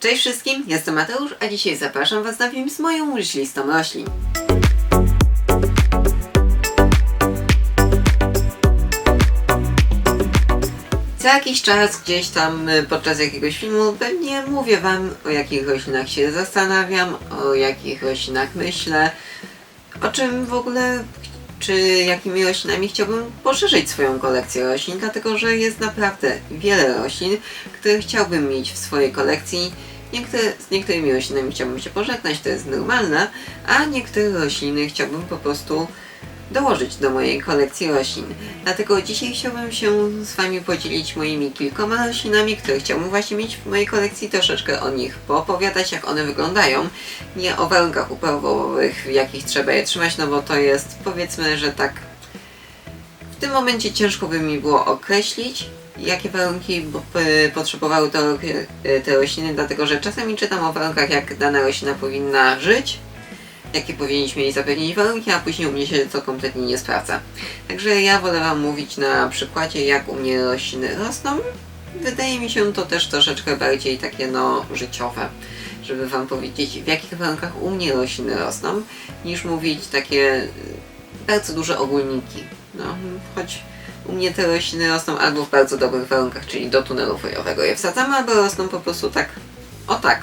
Cześć wszystkim, jestem Mateusz, a dzisiaj zapraszam Was na film z moją listą roślin. Co jakiś czas gdzieś tam y, podczas jakiegoś filmu pewnie mówię Wam o jakich roślinach się zastanawiam, o jakich roślinach myślę, o czym w ogóle, czy jakimi roślinami chciałbym poszerzyć swoją kolekcję roślin, dlatego że jest naprawdę wiele roślin, które chciałbym mieć w swojej kolekcji. Niektóre, z niektórymi roślinami chciałbym się pożegnać, to jest normalne, a niektóre rośliny chciałbym po prostu dołożyć do mojej kolekcji roślin. Dlatego dzisiaj chciałbym się z Wami podzielić moimi kilkoma roślinami, które chciałbym właśnie mieć w mojej kolekcji, troszeczkę o nich poopowiadać, jak one wyglądają. Nie o warunkach uprawowych, w jakich trzeba je trzymać, no bo to jest powiedzmy, że tak w tym momencie ciężko by mi było określić, jakie warunki potrzebowały to, e, te rośliny, dlatego że czasami czytam o warunkach, jak dana roślina powinna żyć, jakie powinniśmy jej zapewnić warunki, a później u mnie się to kompletnie nie sprawdza. Także ja wolę Wam mówić na przykładzie, jak u mnie rośliny rosną. Wydaje mi się to też troszeczkę bardziej takie no życiowe, żeby Wam powiedzieć, w jakich warunkach u mnie rośliny rosną, niż mówić takie y, bardzo duże ogólniki. No, choć u mnie te rośliny rosną albo w bardzo dobrych warunkach, czyli do tunelu foliowego je wsadzam, albo rosną po prostu tak, o tak,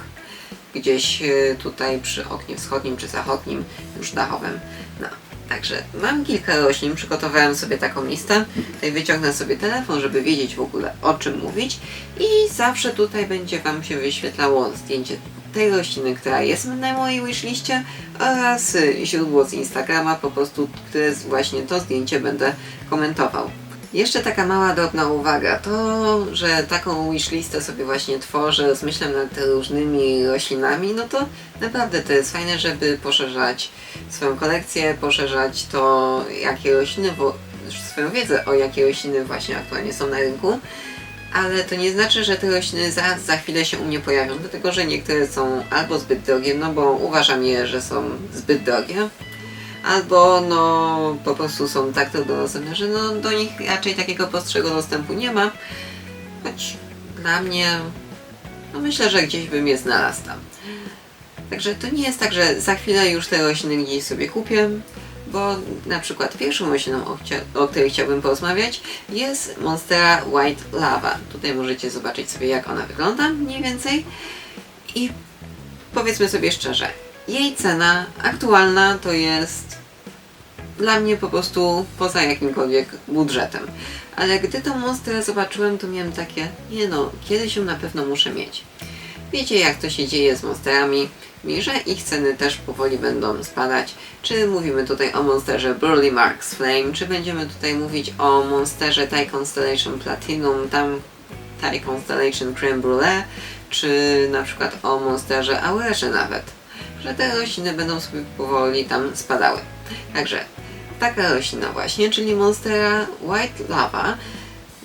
gdzieś e, tutaj przy oknie wschodnim czy zachodnim, już dachowym. No, także mam kilka roślin, przygotowałem sobie taką listę. Tutaj wyciągnę sobie telefon, żeby wiedzieć w ogóle o czym mówić i zawsze tutaj będzie Wam się wyświetlało zdjęcie tej rośliny, która jest na mojej wishliście oraz źródło z Instagrama, po prostu, które właśnie to zdjęcie będę komentował. Jeszcze taka mała drobna uwaga, to, że taką wishlistę sobie właśnie tworzę, rozmyślam nad różnymi roślinami, no to naprawdę to jest fajne, żeby poszerzać swoją kolekcję, poszerzać to, jakie rośliny, wo- swoją wiedzę o jakie rośliny właśnie aktualnie są na rynku. Ale to nie znaczy, że te rośliny za, za chwilę się u mnie pojawią, dlatego że niektóre są albo zbyt drogie, no bo uważam je, że są zbyt drogie, albo no po prostu są tak trudno dostępne, że no do nich raczej takiego prostszego dostępu nie ma. Choć dla mnie, no myślę, że gdzieś bym je znalazł tam. Także to nie jest tak, że za chwilę już te rośliny gdzieś sobie kupię, bo na przykład pierwszą rośliną, o, o której chciałbym porozmawiać, jest Monstera White Lava. Tutaj możecie zobaczyć sobie, jak ona wygląda mniej więcej. I powiedzmy sobie szczerze, jej cena aktualna to jest dla mnie po prostu poza jakimkolwiek budżetem. Ale gdy tą monsterę zobaczyłem, to miałem takie, nie no, kiedyś ją na pewno muszę mieć. Wiecie jak to się dzieje z monsterami, i że ich ceny też powoli będą spadać. Czy mówimy tutaj o monsterze Burly Marks Flame, czy będziemy tutaj mówić o monsterze Thai Constellation Platinum, tam Thai Constellation Creme Brulee, czy na przykład o monsterze Aurorze nawet. Że te rośliny będą sobie powoli tam spadały. Także taka roślina właśnie, czyli monstera White Lava,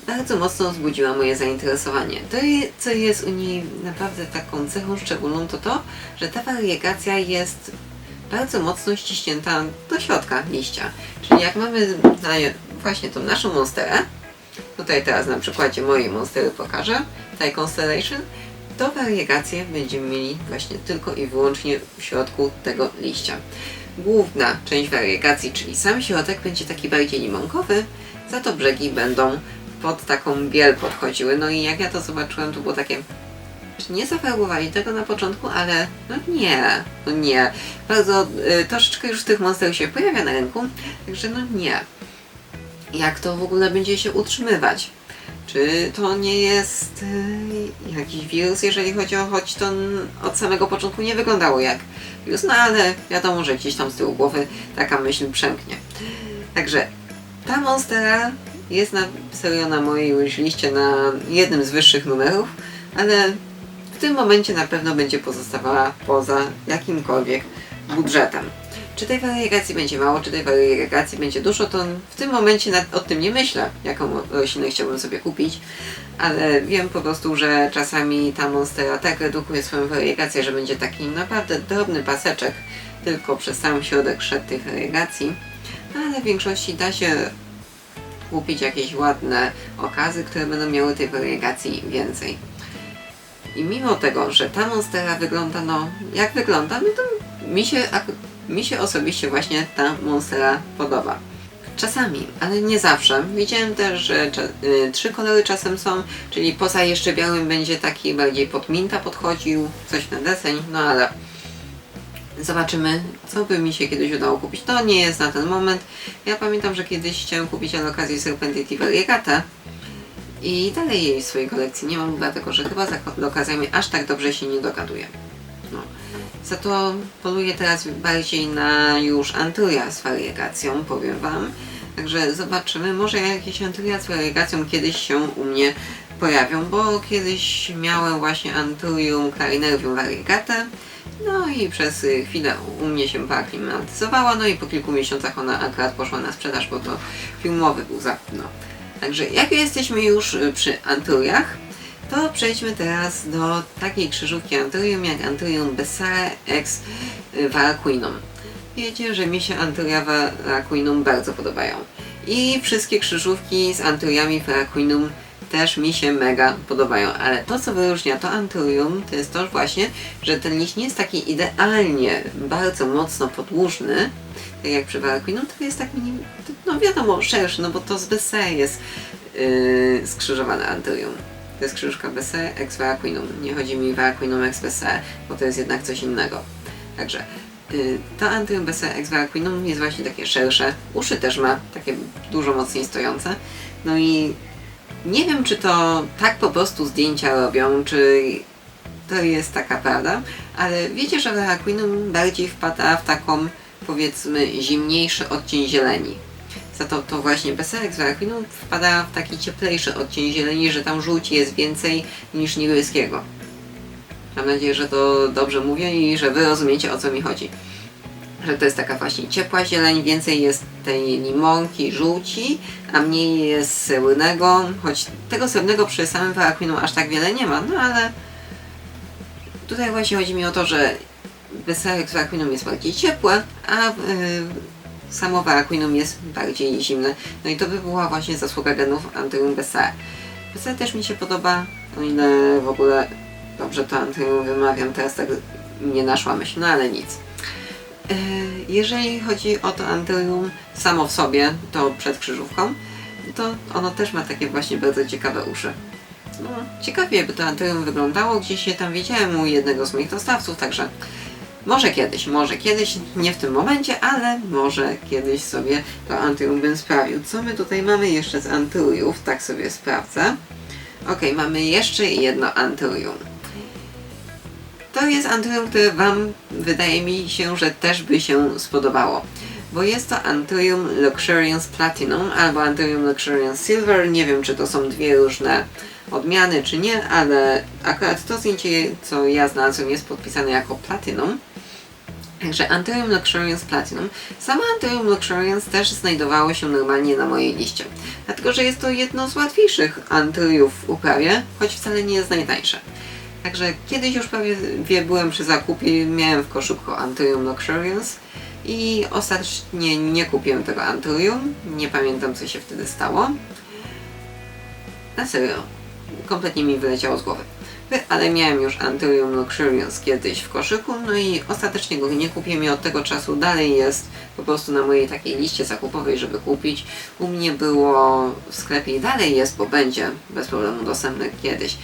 bardzo mocno wzbudziła moje zainteresowanie. To, co jest u niej naprawdę taką cechą szczególną, to to, że ta wariegacja jest bardzo mocno ściśnięta do środka liścia. Czyli jak mamy właśnie tą naszą monsterę, tutaj teraz na przykładzie mojej monstery pokażę, Thai Constellation, to wariegację będziemy mieli właśnie tylko i wyłącznie w środku tego liścia. Główna część wariegacji, czyli sam środek, będzie taki bardziej limonkowy, za to brzegi będą pod taką biel podchodziły. No i jak ja to zobaczyłem, to było takie. Czy nie zafarbowali tego na początku, ale no nie, no nie. Bardzo y, troszeczkę już tych monster się pojawia na rynku, także no nie. Jak to w ogóle będzie się utrzymywać? Czy to nie jest y, jakiś wirus, jeżeli chodzi o choć to od samego początku nie wyglądało jak wirus, no ale wiadomo, że gdzieś tam z tyłu głowy taka myśl przemknie. Także ta monstera jest na serio na mojej liście na jednym z wyższych numerów, ale w tym momencie na pewno będzie pozostawała poza jakimkolwiek budżetem. Czy tej wariegacji będzie mało, czy tej wariegacji będzie dużo, to w tym momencie nad, o tym nie myślę, jaką roślinę chciałbym sobie kupić, ale wiem po prostu, że czasami ta monstera tak redukuje swoją wariegację, że będzie taki naprawdę drobny paseczek tylko przez sam środek szedł tej wariegacji, ale w większości da się kupić jakieś ładne okazy, które będą miały tej wariegacji więcej. I mimo tego, że ta monstera wygląda no jak wygląda, no to mi się, mi się osobiście właśnie ta monstera podoba. Czasami, ale nie zawsze. Widziałem też, że y, trzy kolory czasem są, czyli poza jeszcze białym będzie taki bardziej pod minta podchodził, coś na deseń, no ale zobaczymy, co by mi się kiedyś udało kupić. To nie jest na ten moment. Ja pamiętam, że kiedyś chciałem kupić na okazji Serpentity Variegata i dalej jej w swojej kolekcji nie mam, dlatego że chyba za okazjami aż tak dobrze się nie dogaduję. Za to poluję teraz bardziej na już Anturia z wariegacją, powiem Wam. Także zobaczymy, może jakieś Anturia z wariegacją kiedyś się u mnie pojawią, bo kiedyś miałem właśnie Anturium Clarinervium variegata, no i przez chwilę u mnie się poaklimatyzowała, no i po kilku miesiącach ona akurat poszła na sprzedaż, bo to filmowy był zakup, no. Także jak jesteśmy już przy Anturiach, to przejdźmy teraz do takiej krzyżówki Anturium jak Anturium Bessare X Varaquinum. Wiecie, że mi się Anturia Varaquinum bardzo podobają. I wszystkie krzyżówki z Anturiami Varaquinum też mi się mega podobają, ale to co wyróżnia to Anturium to jest to właśnie, że ten liść nie jest taki idealnie, bardzo mocno podłużny, tak jak przy Varaquinum, to jest tak mini, no wiadomo, szerszy, no bo to z Bessare jest yy, skrzyżowane Anturium. To jest krzyżówka Bessere ex Varaquinum. Nie chodzi mi Varaquinum ex Bessere, bo to jest jednak coś innego. Także y, to Antrium Bessere ex Varaquinum jest właśnie takie szersze. Uszy też ma takie dużo mocniej stojące. No i nie wiem, czy to tak po prostu zdjęcia robią, czy to jest taka prawda, ale wiecie, że Varaquinum bardziej wpada w taką powiedzmy zimniejszy odcień zieleni. To, to właśnie Beserek z Varaquinum wpada w taki cieplejszy odcień zieleni, że tam żółci jest więcej niż niebieskiego. Mam nadzieję, że to dobrze mówię i że Wy rozumiecie o co mi chodzi. Że to jest taka właśnie ciepła zieleń, więcej jest tej limonki, żółci, a mniej jest srebrnego, choć tego srebrnego przy samym Varaquinum aż tak wiele nie ma, no ale tutaj właśnie chodzi mi o to, że Beserek z Varaquinum jest bardziej ciepłe, a yy, samo Varaquinum jest bardziej zimne. No i to by była właśnie zasługa genów Antrium Bessare. Bessare też mi się podoba, o ile w ogóle dobrze to Antrium wymawiam, teraz tak nie naszła myśl, no ale nic. E, Jeżeli chodzi o to Antrium samo w sobie, to przed krzyżówką, to ono też ma takie właśnie bardzo ciekawe uszy. No, ciekawie by to Antrium wyglądało, gdzieś je tam widziałem u jednego z moich dostawców, także może kiedyś, może kiedyś, nie w tym momencie, ale może kiedyś sobie to Antrium bym sprawił. Co my tutaj mamy jeszcze z Antriów? Tak sobie sprawdzę. Ok, mamy jeszcze jedno Antrium. To jest Antrium, które Wam wydaje mi się, że też by się spodobało. Bo jest to Antrium Luxuriance Platinum albo Antrium Luxuriance Silver. Nie wiem, czy to są dwie różne odmiany, czy nie, ale akurat to zdjęcie, co ja znalazłem, jest podpisane jako Platinum. Także Anthurium Luxuriance Platinum. Sama Anthurium Luxuriance też znajdowało się normalnie na mojej liście. Dlatego, że jest to jedno z łatwiejszych Anthuriów w uprawie, choć wcale nie jest najtańsze. Także kiedyś już prawie wie, byłem przy zakupie, miałem w koszyku Anthurium Luxuriance i ostatecznie nie kupiłem tego Anthurium. Nie pamiętam co się wtedy stało. Na serio, kompletnie mi wyleciało z głowy ale miałem już Anthurium Luxuriance kiedyś w koszyku, no i ostatecznie go nie kupiłem i od tego czasu dalej jest po prostu na mojej takiej liście zakupowej, żeby kupić. U mnie było w sklepie i dalej jest, bo będzie bez problemu dostępny kiedyś.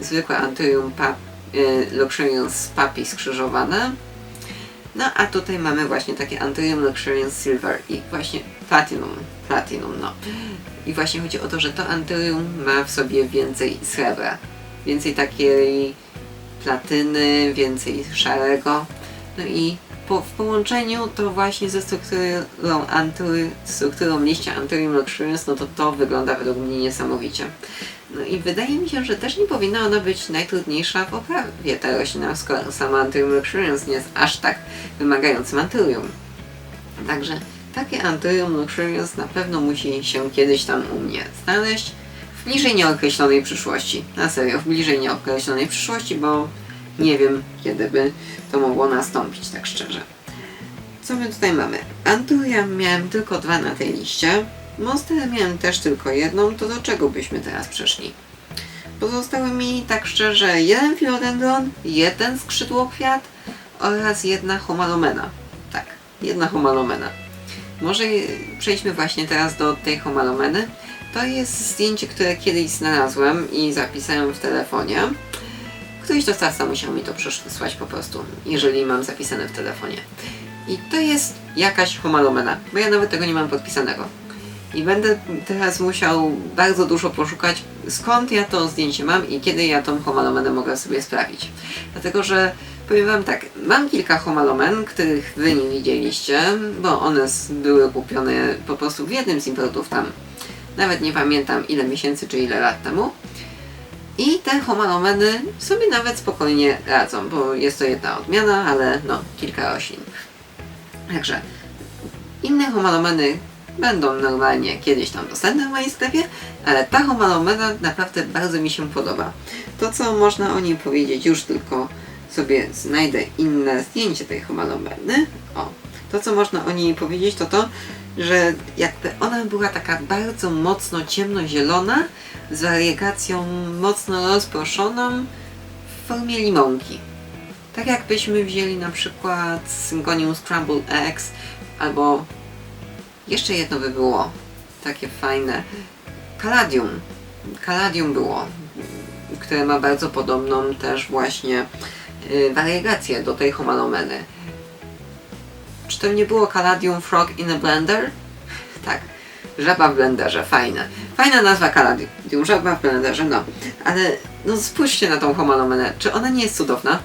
Zwykłe Anthurium pap, y, Luxuriance Papi skrzyżowane. No a tutaj mamy właśnie takie Anthurium Luxuriance Silver i właśnie Platinum. Platinum, no. I właśnie chodzi o to, że to Anthurium ma w sobie więcej srebra więcej takiej platyny, więcej szarego. No i po, w połączeniu to właśnie ze strukturą, anty, strukturą liścia Anthurium luxurians, no to to wygląda według mnie niesamowicie. No i wydaje mi się, że też nie powinna ona być najtrudniejsza w oprawie ta roślina, skoro sama Anthurium luxurians nie jest aż tak wymagającym Anthurium. Także takie Anthurium luxurians na pewno musi się kiedyś tam u mnie znaleźć w bliżej nieokreślonej przyszłości. Na serio, w bliżej nieokreślonej przyszłości, bo nie wiem, kiedy by to mogło nastąpić, tak szczerze. Co my tutaj mamy? Anturia miałem tylko dwa na tej liście. Monster miałem też tylko jedną, to do czego byśmy teraz przeszli? pozostały mi tak szczerze jeden filodendron, jeden skrzydłokwiat oraz jedna homalomena. Tak, jedna homalomena. Może przejdźmy właśnie teraz do tej homalomeny. To jest zdjęcie, które kiedyś znalazłem i zapisałem w telefonie. Któryś dostawca musiał mi to przesłać po prostu, jeżeli mam zapisane w telefonie. I to jest jakaś homalomena, bo ja nawet tego nie mam podpisanego. I będę teraz musiał bardzo dużo poszukać, skąd ja to zdjęcie mam i kiedy ja tą homalomenę mogę sobie sprawić. Dlatego, że powiem Wam tak, mam kilka homalomen, których Wy nie widzieliście, bo one były kupione po prostu w jednym z importów tam. Nawet nie pamiętam ile miesięcy czy ile lat temu. I te homalomeny sobie nawet spokojnie radzą, bo jest to jedna odmiana, ale no, kilka roślin. Także inne homalomeny będą normalnie kiedyś tam dostępne w moim sklepie, ale ta homalomena naprawdę bardzo mi się podoba. To, co można o niej powiedzieć, już tylko sobie znajdę inne zdjęcie tej homalomeny. O, to, co można o niej powiedzieć, to to, że jakby ona była taka bardzo mocno ciemnozielona, z wariegacją mocno rozproszoną w formie limonki. Tak jakbyśmy wzięli na przykład Syngonium Scrambled Eggs albo jeszcze jedno by było takie fajne. Caladium. Caladium było, które ma bardzo podobną też właśnie y, wariegację do tej homalomeny. Czy to nie było Caladium Frog in a Blender? Tak. Żaba w blenderze, fajne. Fajna nazwa Caladium, żaba w blenderze, no. Ale no spójrzcie na tą homalomenę, czy ona nie jest cudowna?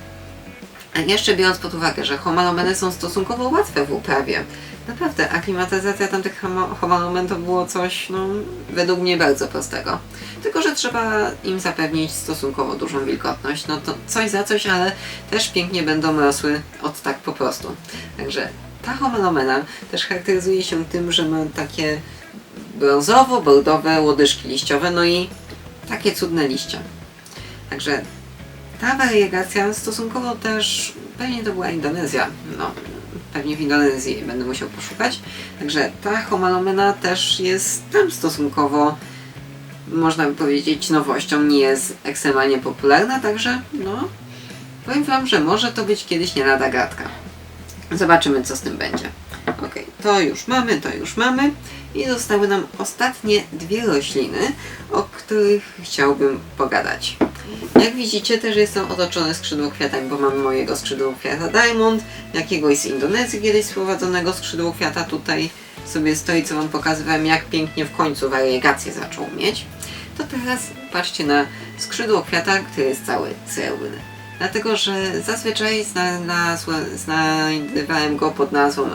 A jeszcze biorąc pod uwagę, że homalomeny są stosunkowo łatwe w uprawie. Naprawdę, aklimatyzacja tamtych homalomen to było coś, no, według mnie bardzo prostego. Tylko, że trzeba im zapewnić stosunkowo dużą wilgotność. No to coś za coś, ale też pięknie będą rosły od tak po prostu. Także ta homalomena też charakteryzuje się tym, że ma takie brązowo-bordowe łodyżki liściowe, no i takie cudne liście. Także ta wariegacja stosunkowo też, pewnie to była Indonezja, no pewnie w Indonezji będę musiał poszukać. Także ta homalomena też jest tam stosunkowo, można by powiedzieć, nowością, nie jest ekstremalnie popularna, także no powiem Wam, że może to być kiedyś nie lada gratka. Zobaczymy co z tym będzie. Ok, to już mamy, to już mamy. I zostały nam ostatnie dwie rośliny, o których chciałbym pogadać. Jak widzicie, też jestem otoczony skrzydłokwiatami, bo mam mojego skrzydłokwiata Diamond, jakiegoś z Indonezji kiedyś sprowadzonego skrzydłokwiata tutaj sobie stoi, co Wam pokazywałem, jak pięknie w końcu wariegację zaczął mieć. To teraz patrzcie na skrzydłokwiata, który jest cały srebrny. Dlatego, że zazwyczaj znajdywałem go pod nazwą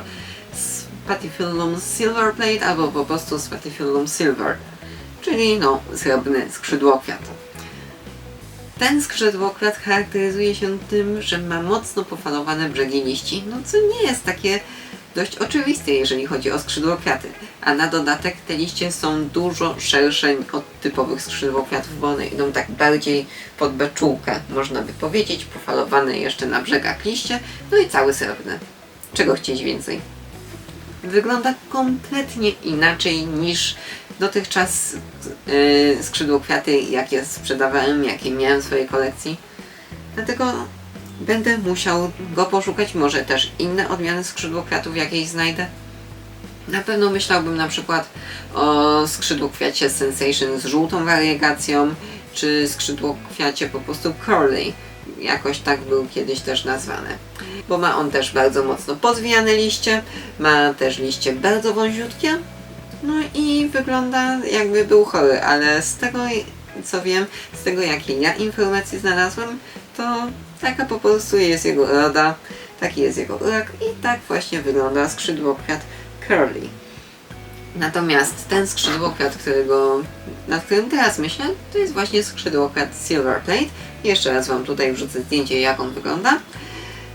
Spatifilum Silverplate albo po prostu Spatifilum Silver, czyli no srebrny skrzydłokwiat. Ten skrzydłokwiat charakteryzuje się tym, że ma mocno pofalowane brzegi liści, no co nie jest takie dość oczywiste, jeżeli chodzi o skrzydłokwiaty. A na dodatek te liście są dużo szersze od typowych skrzydłokwiatów, bo one idą tak bardziej pod beczułkę, można by powiedzieć, pofalowane jeszcze na brzegach liście, no i cały srebrny. Czego chcieć więcej? Wygląda kompletnie inaczej niż dotychczas yy, skrzydłokwiaty, jakie sprzedawałem, jakie miałem w swojej kolekcji. Dlatego będę musiał go poszukać, może też inne odmiany skrzydłokwiatów jakieś znajdę. Na pewno myślałbym na przykład o skrzydłokwiacie Sensation z żółtą wariegacją, czy skrzydłokwiacie po prostu Curly. Jakoś tak był kiedyś też nazwany. Bo ma on też bardzo mocno pozwijane liście, ma też liście bardzo wąziutkie, no i wygląda jakby był chory, ale z tego co wiem, z tego jakie ja informacje znalazłem, to taka po prostu jest jego roda, taki jest jego urak i tak właśnie wygląda skrzydłokwiat curly. Natomiast ten skrzydłokwiat, którego, nad którym teraz myślę, to jest właśnie skrzydłokwiat Silverplate. Jeszcze raz Wam tutaj wrzucę zdjęcie, jak on wygląda.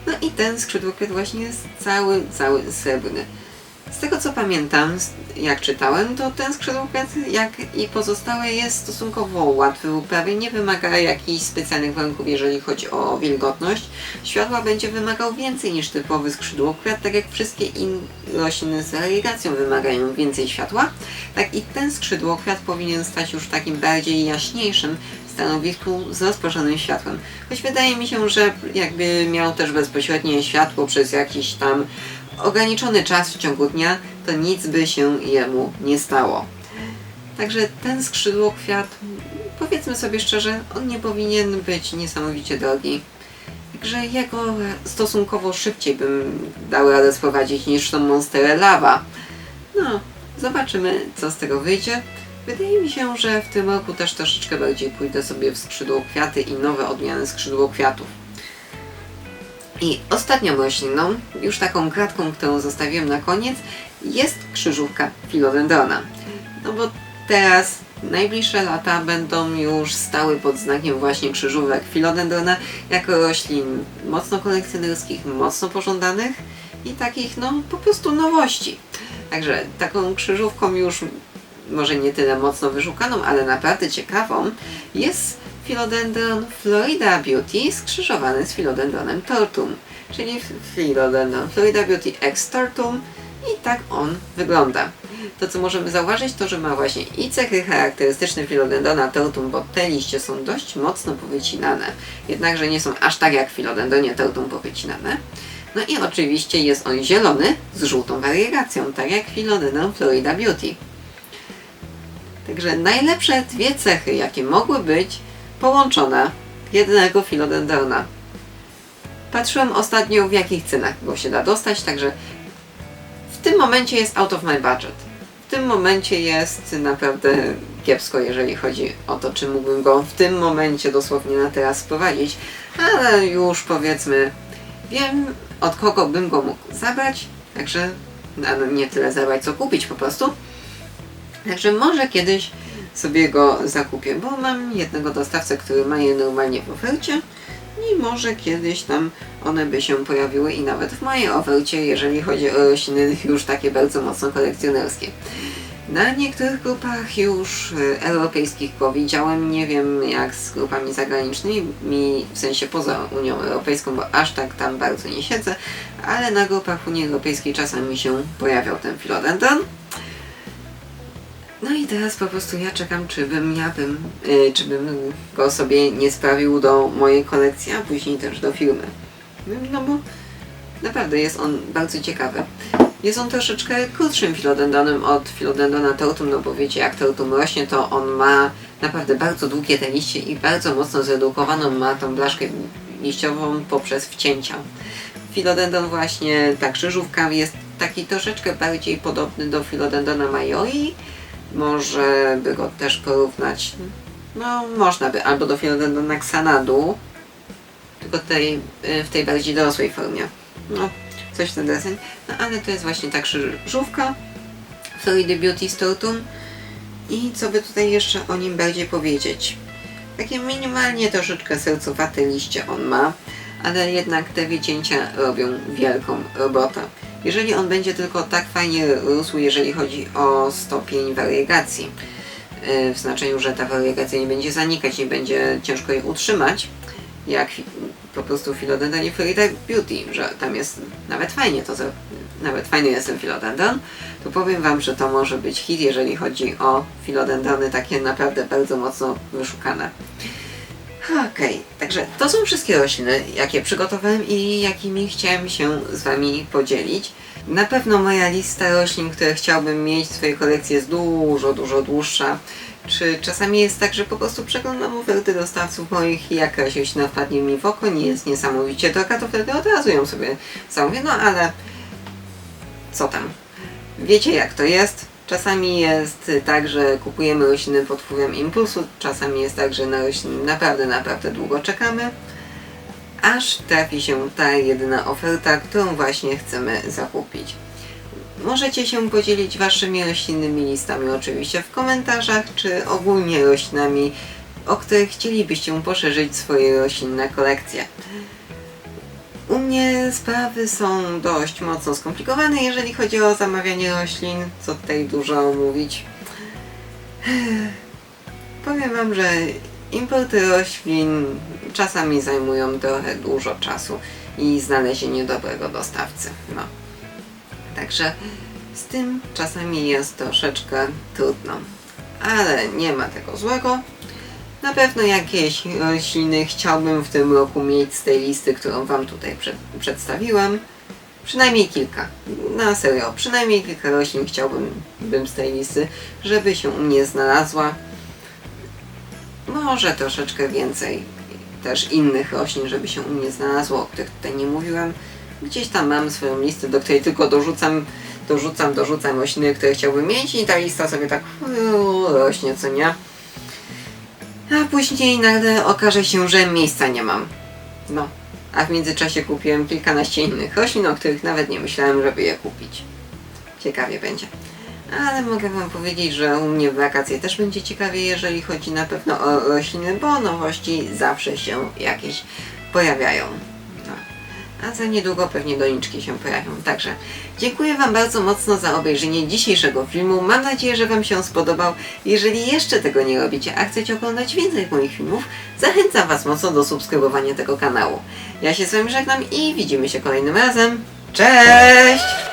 No i ten skrzydłokwiat właśnie jest cały, cały srebrny. Z tego co pamiętam, jak czytałem, to ten skrzydłokwiat, jak i pozostałe, jest stosunkowo łatwy w uprawie, nie wymaga jakichś specjalnych warunków, jeżeli chodzi o wilgotność. Światła będzie wymagał więcej niż typowy skrzydłokwiat, tak jak wszystkie inne rośliny z wariegacją wymagają więcej światła, tak i ten skrzydłokwiat powinien stać już takim bardziej jaśniejszym, stanowisku z rozproszonym światłem. Choć wydaje mi się, że jakby miał też bezpośrednie światło przez jakiś tam ograniczony czas w ciągu dnia, to nic by się jemu nie stało. Także ten skrzydło kwiat, powiedzmy sobie szczerze, on nie powinien być niesamowicie drogi. Także jego stosunkowo szybciej bym dał radę sprowadzić niż tą monsterę lawa. No, zobaczymy co z tego wyjdzie. Wydaje mi się, że w tym roku też troszeczkę bardziej pójdę sobie w skrzydło kwiaty i nowe odmiany skrzydło kwiatów. I ostatnią rośliną, już taką kratką, którą zostawiłem na koniec, jest krzyżówka filodendrona. No bo teraz najbliższe lata będą już stały pod znakiem właśnie krzyżówek filodendrona jako roślin mocno kolekcjonerskich, mocno pożądanych i takich no po prostu nowości. Także taką krzyżówką już może nie tyle mocno wyszukaną, ale naprawdę ciekawą jest Philodendron Florida Beauty skrzyżowany z Philodendronem tortum, czyli Philodendron Florida Beauty X tortum i tak on wygląda. To co możemy zauważyć to, że ma właśnie i cechy charakterystyczne Philodendrona tortum, bo te liście są dość mocno powycinane, jednakże nie są aż tak jak w Philodendronie tortum powycinane. No i oczywiście jest on zielony z żółtą wariegacją, tak jak Philodendron Florida Beauty. Także najlepsze dwie cechy, jakie mogły być połączone jednego filodendrona. Patrzyłem ostatnio w jakich cenach go się da dostać, także w tym momencie jest out of my budget. W tym momencie jest naprawdę kiepsko, jeżeli chodzi o to, czy mógłbym go w tym momencie dosłownie na teraz sprowadzić, ale już powiedzmy wiem od kogo bym go mógł zabrać, także no, nie tyle zabrać, co kupić po prostu. Także może kiedyś sobie go zakupię, bo mam jednego dostawcę, który ma je normalnie w ofercie i może kiedyś tam one by się pojawiły i nawet w mojej ofercie, jeżeli chodzi o rośliny już takie bardzo mocno kolekcjonerskie. Na niektórych grupach już y, europejskich go widziałem, nie wiem jak z grupami zagranicznymi, w sensie poza Unią Europejską, bo aż tak tam bardzo nie siedzę, ale na grupach Unii Europejskiej czasami się pojawiał ten filodendron. No i teraz po prostu ja czekam, czy bym ja bym, y, czy bym go sobie nie sprawił do mojej kolekcji, a później też do firmy. No bo naprawdę jest on bardzo ciekawy. Jest on troszeczkę krótszym filodendronem od filodendrona tortum, no bo wiecie jak tortum rośnie, to on ma naprawdę bardzo długie te liście i bardzo mocno zredukowaną ma tą blaszkę liściową poprzez wcięcia. Filodendron właśnie, ta krzyżówka jest taki troszeczkę bardziej podobny do filodendrona majoi, może by go też porównać, no można by, albo do Philodendrona Xanadu, tylko tej, y, w tej bardziej dorosłej formie. No, coś w ten deseń. No ale to jest właśnie ta krzyżówka Floridy Beauty Stortum. I co by tutaj jeszcze o nim bardziej powiedzieć? Takie minimalnie troszeczkę sercowate liście on ma, ale jednak te wycięcia robią wielką robotę. Jeżeli on będzie tylko tak fajnie rósł, jeżeli chodzi o stopień wariegacji, yy, w znaczeniu, że ta wariegacja nie będzie zanikać, nie będzie ciężko jej utrzymać, jak po prostu Philodendron i Beauty, że tam jest nawet fajnie to, nawet fajny jest ten Philodendron, to powiem Wam, że to może być hit, jeżeli chodzi o Philodendrony takie naprawdę bardzo mocno wyszukane. Okej, także to są wszystkie rośliny, jakie przygotowałem i jakimi chciałem się z Wami podzielić. Na pewno moja lista roślin, które chciałbym mieć w swojej kolekcji jest dużo, dużo dłuższa. Czy czasami jest tak, że po prostu przeglądam oferty dostawców moich i jakaś roślina wpadnie mi w oko, nie jest niesamowicie droga, to wtedy od razu ją sobie zamówię, no ale co tam. Wiecie jak to jest. Czasami jest tak, że kupujemy rośliny pod wpływem impulsu, czasami jest tak, że na rośliny naprawdę, naprawdę długo czekamy, aż trafi się ta jedyna oferta, którą właśnie chcemy zakupić. Możecie się podzielić waszymi roślinnymi listami oczywiście w komentarzach, czy ogólnie roślinami, o których chcielibyście poszerzyć swoje roślinne kolekcje. Mnie sprawy są dość mocno skomplikowane, jeżeli chodzi o zamawianie roślin, co tutaj dużo mówić. Powiem Wam, że importy roślin czasami zajmują trochę dużo czasu i znalezienie dobrego dostawcy. No. Także z tym czasami jest troszeczkę trudno. Ale nie ma tego złego. Na pewno jakieś rośliny chciałbym w tym roku mieć z tej listy, którą Wam tutaj przed, przedstawiłam. Przynajmniej kilka. Na serio, przynajmniej kilka roślin chciałbym bym z tej listy, żeby się u mnie znalazła. Może troszeczkę więcej też innych roślin, żeby się u mnie znalazło, o których tutaj nie mówiłem. Gdzieś tam mam swoją listę, do której tylko dorzucam, dorzucam, dorzucam rośliny, które chciałbym mieć i ta lista sobie tak rośnie, co nie? A później nagle okaże się, że miejsca nie mam. No. A w międzyczasie kupiłem kilkanaście innych roślin, o których nawet nie myślałem, żeby je kupić. Ciekawie będzie. Ale mogę Wam powiedzieć, że u mnie w wakacje też będzie ciekawie, jeżeli chodzi na pewno o rośliny, bo nowości zawsze się jakieś pojawiają. A za niedługo pewnie doniczki się pojawią. Także dziękuję Wam bardzo mocno za obejrzenie dzisiejszego filmu. Mam nadzieję, że Wam się spodobał. Jeżeli jeszcze tego nie robicie, a chcecie oglądać więcej moich filmów, zachęcam Was mocno do subskrybowania tego kanału. Ja się z Wami żegnam i widzimy się kolejnym razem. Cześć!